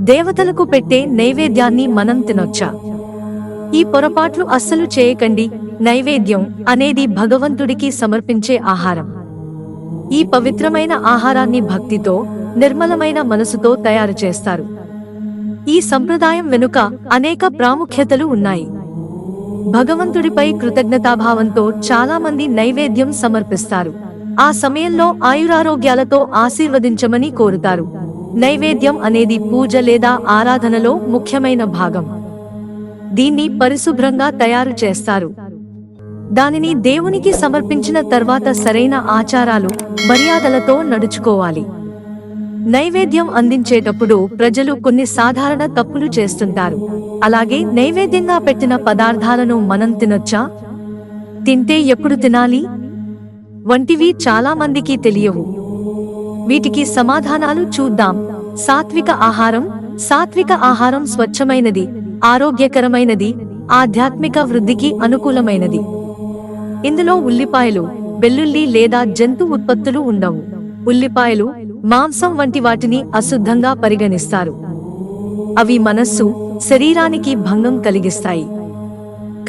దేవతలకు పెట్టే నైవేద్యాన్ని మనం తినొచ్చా? ఈ పొరపాట్లు అస్సలు చేయకండి. నైవేద్యం అనేది భగవంతుడికి సమర్పించే ఆహారం. ఈ పవిత్రమైన ఆహారాన్ని భక్తితో నిర్మలమైన మనసుతో తయారు చేస్తారు. ఈ సంప్రదాయం వెనుక అనేక ప్రాముఖ్యతలు ఉన్నాయి. భగవంతుడిపై కృతజ్ఞతాభావంతో చాలా మంది నైవేద్యం సమర్పిస్తారు. ఆ సమయంలో ఆయురారోగ్యాలతో ఆశీర్వదించమని కోరుతారు. నైవేద్యం అనేది పూజ లేదా ఆరాధనలో ముఖ్యమైన భాగం. దీన్ని పరిశుభ్రంగా తయారు చేస్తారు. దానిని దేవునికి సమర్పించిన తర్వాత సరైన ఆచారాలు మర్యాదలతో నడుచుకోవాలి. నైవేద్యం అందించేటప్పుడు ప్రజలు కొన్ని సాధారణ తప్పులు చేస్తుంటారు. అలాగే నైవేద్యంగా పెట్టిన పదార్థాలను మనం తినొచ్చా? తింటే ఎప్పుడు తినాలి? వంటివి చాలా మందికి తెలియవు. వీటికి సమాధానాలు చూద్దాం. సాత్విక ఆహారం సాత్విక ఆహారం స్వచ్ఛమైనది ఆరోగ్యకరమైనది ఆధ్యాత్మిక వృద్ధికి అనుకూలమైనది. ఇందులో ఉల్లిపాయలు వెల్లుల్లి లేదా జంతు ఉత్పత్తులు ఉండవు. ఉల్లిపాయలు మాంసం వంటి వాటిని అశుద్ధంగా పరిగణిస్తారు. అవి మనస్సు శరీరానికి భంగం కలిగిస్తాయి.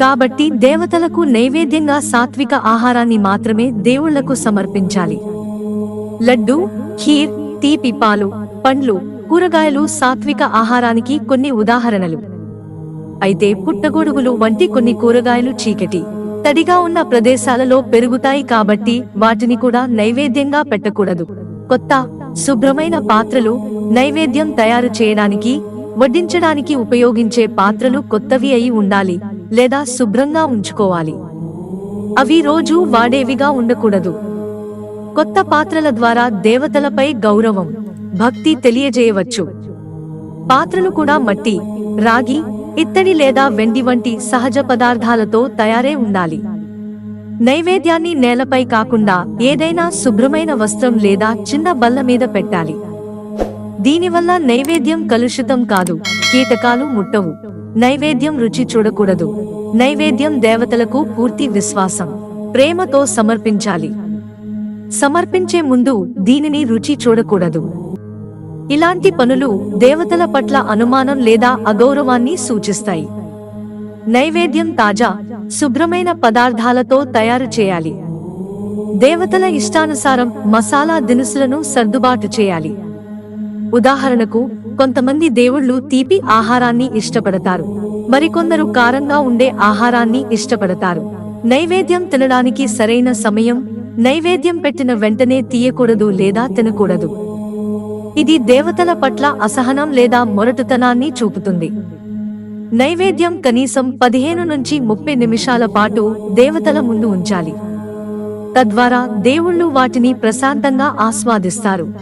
కాబట్టి దేవతలకు నైవేద్యంగా సాత్విక ఆహారాన్ని మాత్రమే దేవుళ్ళకు సమర్పించాలి. లడ్డు ఖీర్ తీపి పాలు పండ్లు కూరగాయలు సాత్విక ఆహారానికి కొన్ని ఉదాహరణలు. అయితే పుట్టగొడుగులు వంటి కొన్ని కూరగాయలు చీకటి తడిగా ఉన్న ప్రదేశాలలో పెరుగుతాయి కాబట్టి వాటిని కూడా నైవేద్యంగా పెట్టకూడదు. కొత్త శుభ్రమైన పాత్రలు నైవేద్యం తయారు చేయడానికి వడ్డించడానికి ఉపయోగించే పాత్రలు కొత్తవి అయి ఉండాలి లేదా శుభ్రంగా ఉంచుకోవాలి. అవి రోజూ వాడేవిగా ఉండకూడదు. కొత్త పాత్రల ద్వారా దేవతలపై గౌరవం భక్తి తెలియజేయవచ్చు. పాత్రలు కూడా మట్టి రాగి ఇత్తడి లేదా వెండి వంటి సహజ పదార్థాలతో తయారే ఉండాలి. నైవేద్యాన్ని నేలపై కాకుండా ఏదైనా శుభ్రమైన వస్త్రం లేదా చిన్న బల్ల మీద పెట్టాలి. దీనివల్ల నైవేద్యం కలుషితం కాదు కీటకాలు ముట్టవు. నైవేద్యం రుచి చూడకూడదు. నైవేద్యం దేవతలకు పూర్తి విశ్వాసం. ప్రేమతో సమర్పించాలి. సమర్పించే ముందు దీనిని రుచి చూడకూడదు. ఇలాంటి పనులు దేవతల పట్ల అనుమానం లేదా అగౌరవాన్ని సూచిస్తాయి. నైవేద్యం తాజా శుభ్రమైన పదార్థాలతో తయారు చేయాలి. దేవతల ఇష్టానుసారం మసాలా దినుసులను సర్దుబాటు చేయాలి. ఉదాహరణకు కొంతమంది దేవుళ్ళు తీపి ఆహారాన్ని ఇష్టపడతారు. మరికొందరు కారంగా ఉండే ఆహారాన్ని ఇష్టపడతారు. నైవేద్యం తినడానికి సరైన సమయం నైవేద్యం పెట్టిన వెంటనే తీయకూడదు లేదా తినకూడదు. ఇది దేవతల పట్ల అసహనం లేదా మొరటుతనాన్ని చూపుతుంది. నైవేద్యం కనీసం పదిహేను నుంచి ముప్పై నిమిషాల పాటు దేవతల ముందు ఉంచాలి. తద్వారా దేవుళ్ళు వాటిని ప్రశాంతంగా ఆస్వాదిస్తారు.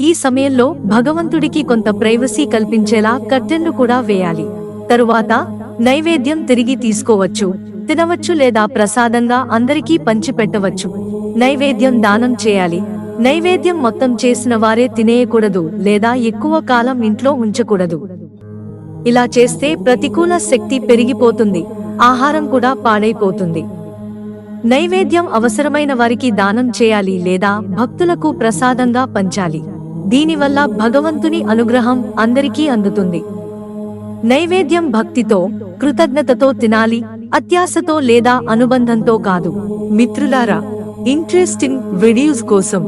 ఈ సమయంలో భగవంతుడికి కొంత ప్రైవసీ కల్పించేలా కర్టెన్లు కూడా వేయాలి. తరువాత నైవేద్యం తిరిగి తీసుకోవచ్చు. తినవచ్చు లేదా ప్రసాదంగా అందరికీ పంచిపెట్టవచ్చు. నైవేద్యం దానం చేయాలి. నైవేద్యం మొత్తం చేసిన వారే తినేయకూడదు లేదా ఎక్కువ కాలం ఇంట్లో ఉంచకూడదు. ఇలా చేస్తే ప్రతికూల శక్తి పెరిగిపోతుంది. ఆహారం కూడా పాడైపోతుంది. నైవేద్యం అవసరమైన వారికి దానం చేయాలి లేదా భక్తులకు ప్రసాదంగా పంచాలి. దీనివల్ల భగవంతుని అనుగ్రహం అందరికీ అందుతుంది. నైవేద్యం భక్తితో కృతజ్ఞతతో తినాలి అత్యాశతో లేదా అనుబంధంతో కాదు. మిత్రులారా ఇంట్రెస్టింగ్ వీడియోస్ కోసం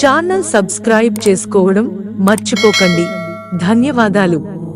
ఛానల్ సబ్స్క్రైబ్ చేసుకోవడం మర్చిపోకండి. ధన్యవాదాలు.